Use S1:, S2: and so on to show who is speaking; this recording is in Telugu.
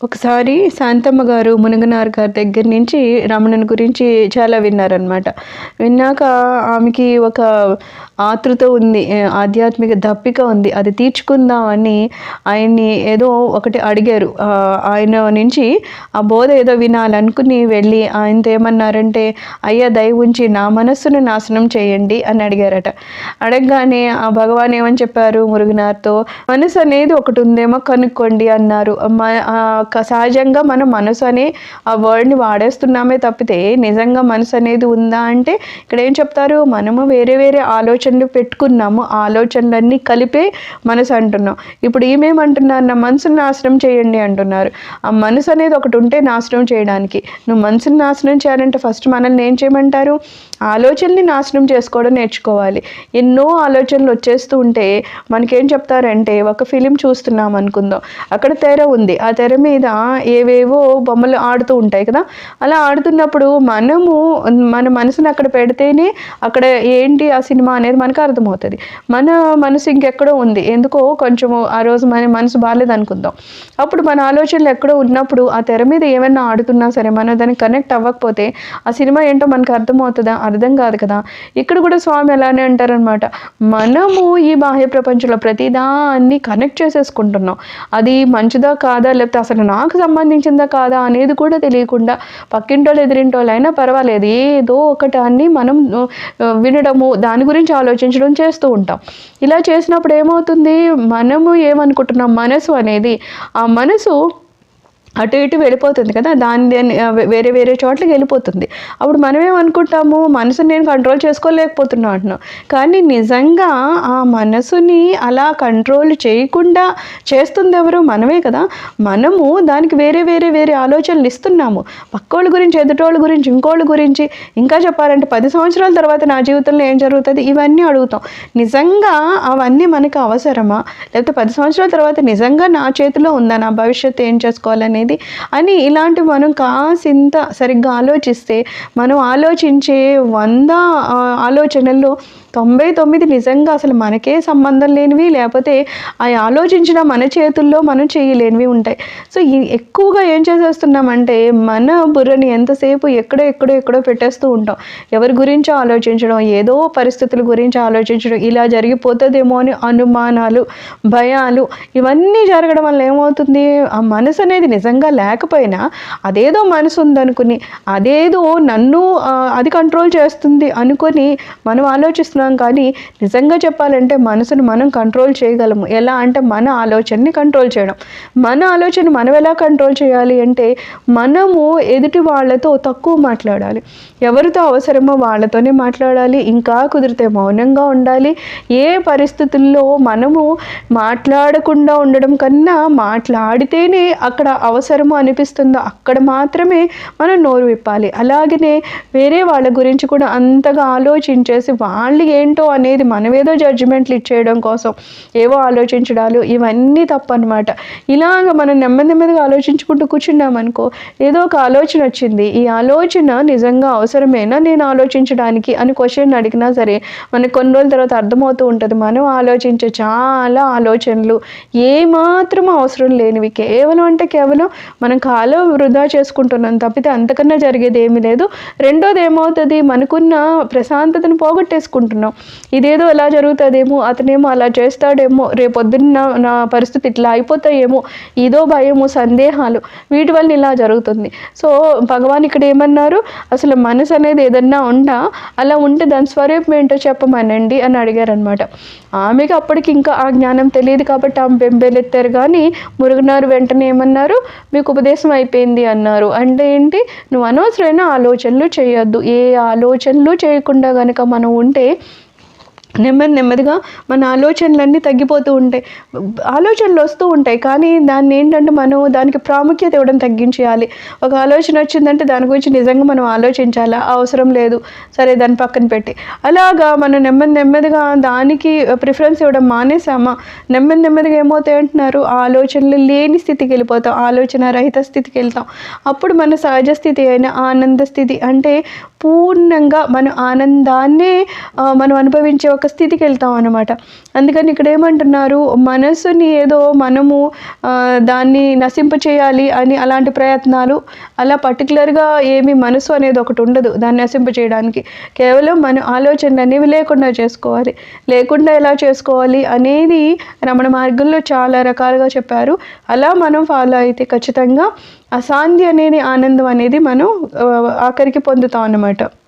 S1: ఒకసారి శాంతమ్మ గారు మునగనార్ గారి దగ్గర నుంచి రమణన్ గురించి చాలా విన్నారనమాట విన్నాక ఆమెకి ఒక ఆతృత ఉంది ఆధ్యాత్మిక దప్పిక ఉంది. అది తీర్చుకుందామని ఆయన్ని ఏదో ఒకటి అడిగారు. ఆయన నుంచి ఆ బోధ ఏదో వినాలనుకుని వెళ్ళి ఆయనతో ఏమన్నారంటే అయ్యా దయ ఉంచి నా మనస్సును నాశనం చేయండి అని అడిగారట. అడగగానే ఆ భగవాన్ ఏమని చెప్పారు మురుగునార్తో మనసు అనేది ఒకటి ఉందేమో కనుక్కోండి అన్నారు. సహజంగా మనం మనసు అనే ఆ వర్డ్ని వాడేస్తున్నామే తప్పితే నిజంగా మనసు అనేది ఉందా అంటే ఇక్కడ ఏం చెప్తారు? మనము వేరే వేరే ఆలోచనలు పెట్టుకున్నాము. ఆలోచనలన్నీ కలిపే మనసు అంటున్నాం. ఇప్పుడు ఏమేమంటున్నారు నా మనసును నాశనం చేయండి అంటున్నారు. ఆ మనసు అనేది ఒకటి ఉంటే నాశనం చేయడానికి. నువ్వు మనసుని నాశనం చేయాలంటే ఫస్ట్ మనల్ని ఏం చేయమంటారు? ఆలోచనని నాశనం చేసుకోవడం నేర్చుకోవాలి. ఎన్నో ఆలోచనలు వచ్చేస్తూ ఉంటే మనకేం చెప్తారంటే ఒక ఫిలిం చూస్తున్నాం అనుకుందాం. అక్కడ తెర ఉంది. ఆ తెర మీద ఏవేవో బొమ్మలు ఆడుతూ ఉంటాయి కదా. అలా ఆడుతున్నప్పుడు మనము మన మనసుని అక్కడ పెడితేనే అక్కడ ఏంటి ఆ సినిమా అనేది మనకు అర్థమవుతుంది. మన మనసు ఇంకెక్కడో ఉంది. ఎందుకో కొంచెము ఆ రోజు మన మనసు బాగాలేదు అనుకుందాం. అప్పుడు మన ఆలోచనలు ఎక్కడో ఉన్నప్పుడు ఆ తెర మీద ఏమైనా ఆడుతున్నా సరే మనం దానికి కనెక్ట్ అవ్వకపోతే ఆ సినిమా ఏంటో మనకు అర్థమవుతుందా? అర్థం కాదు కదా. ఇక్కడ కూడా స్వామి అలానే అంటారనమాట మనము ఈ బాహ్య ప్రపంచంలో ప్రతిదాన్ని కనెక్ట్ చేసేసుకుంటున్నాం. అది మంచిదా కాదా? లేకపోతే అసలు నాకు సంబంధించిందా కాదా అనేది కూడా తెలియకుండా పక్కింటోళ్ళు ఎదిరింటోళ్ళు అయినా పర్వాలేదు. ఏదో ఒకటాన్ని మనం వినడము దాని గురించి ఆలోచించడం చేస్తూ ఉంటాం. ఇలా చేసినప్పుడు ఏమవుతుంది? మనము ఏమనుకుంటున్నాం? మనసు అనేది ఆ మనసు అటు ఇటు వెళ్ళిపోతుంది కదా దాని వేరే వేరే చోట్లకి వెళ్ళిపోతుంది. అప్పుడు మనమేమనుకుంటాము మనసుని నేను కంట్రోల్ చేసుకోలేకపోతున్నా అంటున్నాం. కానీ నిజంగా ఆ మనసుని అలా కంట్రోల్ చేయకుండా చేస్తుంది ఎవరు మనమే కదా. మనము దానికి వేరే వేరే వేరే ఆలోచనలు ఇస్తున్నాము. పక్కోళ్ళ గురించి ఎదుటోళ్ళ గురించి ఇంకోళ్ళ గురించి. ఇంకా చెప్పాలంటే పది సంవత్సరాల తర్వాత నా జీవితంలో ఏం జరుగుతుంది? ఇవన్నీ అడుగుతాం. నిజంగా అవన్నీ మనకు అవసరమా? లేకపోతే పది సంవత్సరాల తర్వాత నిజంగా నా చేతిలో ఉందా? నా భవిష్యత్తు ఏం చేసుకోవాలని? అనేది. అని ఇలాంటి మనం కాసింత సరిగ్గా ఆలోచిస్తే మనం ఆలోచించే వంద ఆలోచనల్లో తొంభై తొమ్మిది నిజంగా అసలు మనకే సంబంధం లేనివి లేకపోతే అవి ఆలోచించిన మన చేతుల్లో మనం చేయలేనివి ఉంటాయి. సో ఎక్కువగా ఏం చేసేస్తున్నామంటే మన బుర్రని ఎంతసేపు ఎక్కడో ఎక్కడో ఎక్కడో పెట్టేస్తూ ఉంటాం. ఎవరి గురించో ఆలోచించడం ఏదో పరిస్థితుల గురించి ఆలోచించడం ఇలా జరిగిపోతుందేమో అని అనుమానాలు భయాలు ఇవన్నీ జరగడం వల్ల ఏమవుతుంది? ఆ మనసు అనేది నిజంగా లేకపోయినా అదేదో మనసు ఉందనుకుని అదేదో నన్ను అది కంట్రోల్ చేస్తుంది అనుకొని మనం ఆలోచిస్తున్నాం. కానీ నిజంగా చెప్పాలంటే మనసును మనం కంట్రోల్ చేయగలము. ఎలా అంటే మన ఆలోచనని కంట్రోల్ చేయడం. మన ఆలోచన మనం ఎలా కంట్రోల్ చేయాలి అంటే మనము ఎదుటి వాళ్ళతో తక్కువ మాట్లాడాలి. ఎవరితో అవసరమో వాళ్ళతోనే మాట్లాడాలి. ఇంకా కుదిరితే మౌనంగా ఉండాలి. ఏ పరిస్థితుల్లో మనము మాట్లాడకుండా ఉండడం కన్నా మాట్లాడితేనే అక్కడ అవసరము అనిపిస్తుందో అక్కడ మాత్రమే మనం నోరు విప్పాలి. అలాగనే వేరే వాళ్ళ గురించి కూడా అంతగా ఆలోచించేసి వాళ్ళు ఏంటో అనేది మనమేదో జడ్జిమెంట్లు ఇచ్చేయడం కోసం ఏవో ఆలోచించడాలు ఇవన్నీ తప్పనమాట ఇలాగ మనం నెమ్మది నెమ్మదిగా ఆలోచించుకుంటూ కూర్చున్నామనుకో ఏదో ఒక ఆలోచన వచ్చింది. ఈ ఆలోచన నిజంగా అవసరమేనా? నేను ఆలోచించడానికి అని క్వశ్చన్ అడిగినా సరే మనకు కొన్ని రోజుల తర్వాత అర్థమవుతూ ఉంటుంది. మనం ఆలోచించే చాలా ఆలోచనలు ఏమాత్రం అవసరం లేనివి. కేవలం అంటే కేవలం మనం కాలం వృధా చేసుకుంటున్నాం తప్పితే అంతకన్నా జరిగేది ఏమీ లేదు. రెండోది ఏమవుతుంది? మనకున్న ప్రశాంతతను పోగొట్టేసుకుంటున్నాం. ఇదేదో ఎలా జరుగుతుందేమో అతనేమో అలా చేస్తాడేమో రేపొద్దున్న నా పరిస్థితి ఇట్లా అయిపోతాయేమో ఇదో భయము సందేహాలు వీటి వల్ల ఇలా జరుగుతుంది. సో భగవాన్ ఇక్కడ ఏమన్నారు? అసలు మనసు అనేది ఏదన్నా ఉందా అలా ఉంటే దాని స్వరూపం ఏంటో చెప్పమనండి అని అడిగారనమాట. ఆమెకి అప్పటికి ఇంకా ఆ జ్ఞానం తెలియదు కాబట్టి ఆమె బెంబేలెత్తారు కానీ మురుగునారు వెంటనే ఏమన్నారు? మీకు ఉపదేశం అయిపోయింది అన్నారు. అంటే ఏంటి? నువ్వు అనవసరమైన ఆలోచనలు చేయొద్దు. ఏ ఆలోచనలు చేయకుండా కనుక మనం ఉంటే నెమ్మది నెమ్మదిగా మన ఆలోచనలన్నీ తగ్గిపోతూ ఉంటాయి. ఆలోచనలు వస్తూ ఉంటాయి. కానీ దాన్ని ఏంటంటే మనం దానికి ప్రాముఖ్యత ఇవ్వడం తగ్గించేయాలి. ఒక ఆలోచన వచ్చిందంటే దాని గురించి నిజంగా మనం ఆలోచించాలా? అవసరం లేదు. సరే దాన్ని పక్కన పెట్టి. అలాగా మనం నెమ్మది నెమ్మదిగా దానికి ప్రిఫరెన్స్ ఇవ్వడం మానేసామా నెమ్మది నెమ్మదిగా ఏమవుతాయి అంటున్నారు? ఆలోచనలు లేని స్థితికి వెళ్ళిపోతాం. ఆలోచన రహిత స్థితికి వెళ్తాం. అప్పుడు మన సహజ స్థితి అయిన ఆనంద స్థితి అంటే పూర్ణంగా మన ఆనందాన్నే మనం అనుభవించే ఒక స్థితికి వెళ్తాం అనమాట అందుకని ఇక్కడ ఏమంటున్నారు? మనసుని ఏదో మనము దాన్ని నశింప చేయాలి అని అలాంటి ప్రయత్నాలు అలా పర్టికులర్గా ఏమి మనసు అనేది ఒకటి ఉండదు దాన్ని నశింప చేయడానికి. కేవలం మన ఆలోచనలు అనేవి లేకుండా చేసుకోవాలి. లేకుండా ఎలా చేసుకోవాలి అనేది రమణ మార్గంలో చాలా రకాలుగా చెప్పారు. అలా మనం ఫాలో అయితే ఖచ్చితంగా అశాంతి అనేది ఆనందం అనేది మనం ఆఖరికి పొందుతాం అన్నమాట. అనమాట